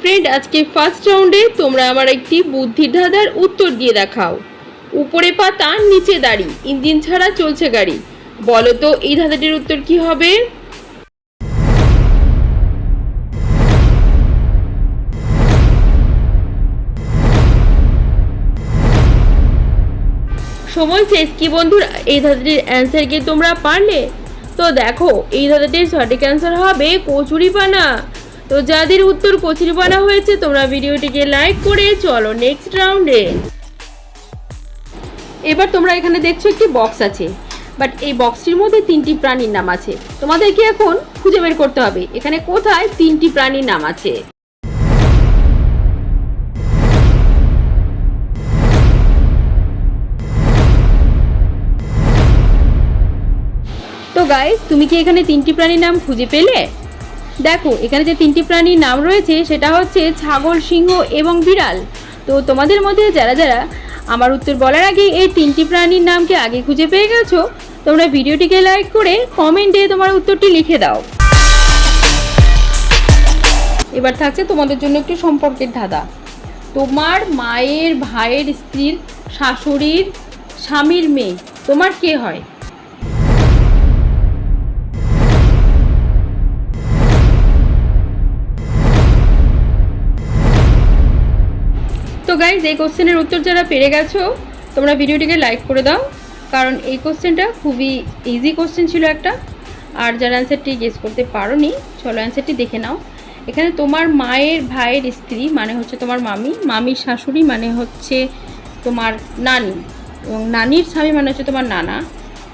Friend আজকে first রাউন্ডে তোমরা আমার একটি বুদ্ধির ধাঁধার উত্তর দিয়ে দেখাও। উপরে পাতা নিচে দাড়ি, ইঞ্জিন ছাড়া চলছে গাড়ি। বলো তো, এই ধাঁধাটির উত্তর কি হবে? সময় শেষ কি বন্ধুরা? এই ধাঁধাটির অ্যান্সার কি তোমরা পারলে? তো দেখো, এই ধাঁধাটির সঠিক অ্যান্সার হবে কচুরিপানা। তো যাদের উত্তর কচুরিপানা হয়েছে, তোমরা ভিডিওটিকে লাইক করে চলো নেক্সট রাউন্ডে এবার তোমরা এখানে দেখছ একটি বক্স আছে বাট এই বক্সটির মধ্যে তিনটি প্রাণীর নাম আছে। তোমাদেরকে এখন খুঁজে বের করতে হবে, এখানে কোথায় তিনটি প্রাণীর নাম আছে? তো গাইস তুমি কি এখানে তিনটি প্রাণীর নাম খুঁজে পেলে? দেখো, এখানে যে তিনটি প্রাণীর নাম রয়েছে, সেটা হচ্ছে ছাগল, সিংহ এবং বিড়াল। তো তোমাদের মধ্যে যারা যারা আমার উত্তর বলার আগে এই তিনটি প্রাণীর নামকে আগে খুঁজে পেয়ে গেছো, তোমরা ভিডিওটিকে লাইক করে কমেন্টে তোমার উত্তরটি লিখে দাও। এবার থাকছে তোমাদের জন্য একটি সম্পর্কের ধাঁধা। তোমার মায়ের, ভাইয়ের স্ত্রীর, শাশুড়ির, স্বামীর মেয়ে, তোমার কে হয়? গাইজ এই কোশ্চেনের উত্তর যারা পেরে গেছো, তোমরা ভিডিওটিকে লাইক করে দাও, কারণ এই কোশ্চেনটা খুবই ইজি কোশ্চেন ছিল একটা। আর যারা অ্যান্সারটি গেস করতে পারোনি, চলো অ্যান্সারটি দেখে নাও। এখানে তোমার মায়ের ভাইয়ের স্ত্রী মানে হচ্ছে তোমার মামি, মামির শাশুড়ি মানে হচ্ছে তোমার নানি, এবং নানির স্বামী মানে হচ্ছে তোমার নানা,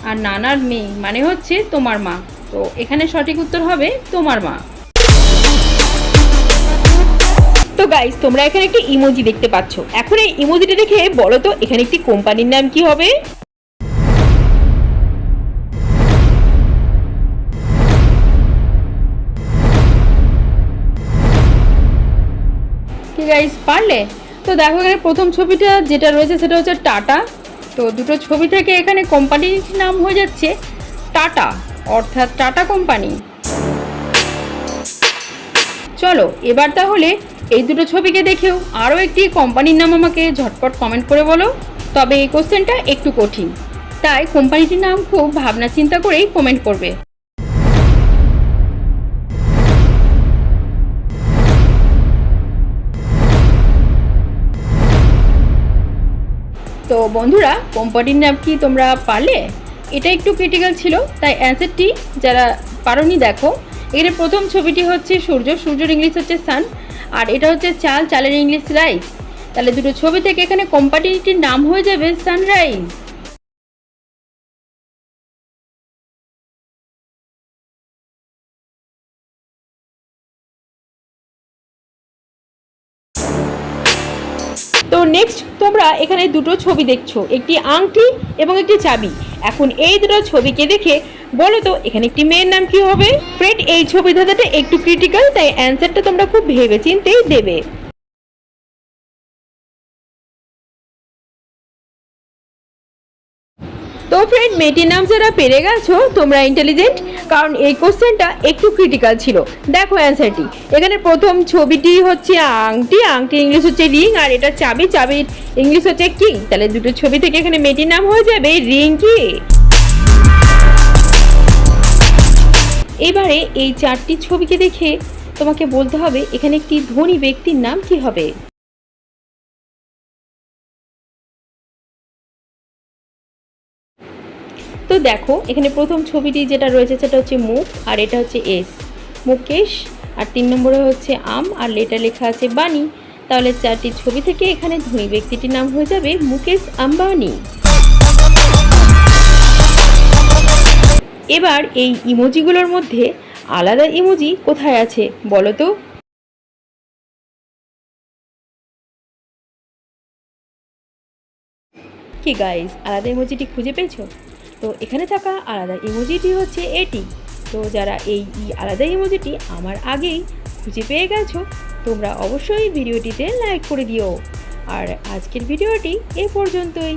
আর নানার মেয়ে মানে হচ্ছে তোমার মা। তো এখানে সঠিক উত্তর হবে তোমার মা। গাইস তোমরা এখানে একটি ইমোজি দেখতে পাচ্ছ। এখন এই ইমোজিটা দেখে বলো তো, এখানে একটি কোম্পানির নাম কি হবে? গাইস পারলে? তো দেখো এখানে প্রথম ছবিটা যেটা রয়েছে সেটা হচ্ছে টাটা। তো দুটো ছবি থেকে এখানে কোম্পানির নাম হয়ে যাচ্ছে টাটা, অর্থাৎ টাটা কোম্পানি চলো, এবার তাহলে এই দুটো ছবিকে দেখেও আরও একটি কোম্পানির নাম আমাকে ঝটপট কমেন্ট করে বলো। তবে এই কোশ্চেনটা একটু কঠিন। তাই কোম্পানিটির নাম খুব ভাবনা চিন্তা করেই কমেন্ট করবে। তো বন্ধুরা, কোম্পানির নাম কি তোমরা পারলে? এটা একটু ক্রিটিক্যাল ছিল, তাই অ্যান্সারটি যারা পারোনি দেখো। এখানে প্রথম ছবিটি হচ্ছে সূর্য। সূর্যর ইংলিশ হচ্ছে সান আর এটা হচ্ছে চাল, চালের ইংলিশ রাইস। তাহলে দুটো ছবি থেকে এখানে কোম্পানিটির নাম হয়ে যাবে সানরাইজ। তো নেক্সট তোমরা এখানে দুটো ছবি দেখছ, একটি আংটি এবং একটি চাবি। এখন এই দুটো ছবিকে দেখে বলো তো, এখানে একটি মেয়ের নাম কি হবে? ফ্রেন্ড এই ছবি ধাঁধাটা একটু ক্রিটিক্যাল তাই অ্যান্সারটা তোমরা খুব ভেবে চিন্তেই দেবে। তো ফ্রেন্ড মেয়েটির নাম যারা পেরে গেছো, তোমরা ইন্টেলিজেন্ট কারণ এই কোশ্চেনটা একটু ক্রিটিক্যাল ছিল। দেখো অ্যান্সারটি এখানে প্রথম ছবিটি হচ্ছে আংটি আংটি ইংলিশ হচ্ছে রিং, আর এটা চাবি, চাবির ইংলিশ হচ্ছে কি। তাহলে দুটো ছবি থেকে এখানে মেয়েটির নাম হয়ে যাবে রিং কি এবারে এই চারটি ছবিকে দেখে তোমাকে বলতে হবে, এখানে একটি ধনী ব্যক্তির নাম কি হবে? তো দেখো, এখানে প্রথম ছবিটি যেটা রয়েছে সেটা হচ্ছে মুখ, আর এটা হচ্ছে এস। মুকেশ, আর তিন নম্বরে হচ্ছে আম, আর লেটার লেখা আছে বাণী। তাহলে চারটি ছবি থেকে এখানে ধনী ব্যক্তিটির নাম হয়ে যাবে মুকেশ আম্বানি। এবার এই ইমোজিগুলোর মধ্যে আলাদা ইমোজি কোথায় আছে বলো তো? কি গাইস আলাদা ইমোজিটি খুঁজে পেয়েছ? তো এখানে থাকা আলাদা ইমোজিটি হচ্ছে এটি। তো যারা এই আলাদা ইমোজিটি আমার আগেই খুঁজে পেয়ে গেছো, তোমরা অবশ্যই ভিডিওটিতে লাইক করে দিও। আর আজকের ভিডিওটি এ পর্যন্তই।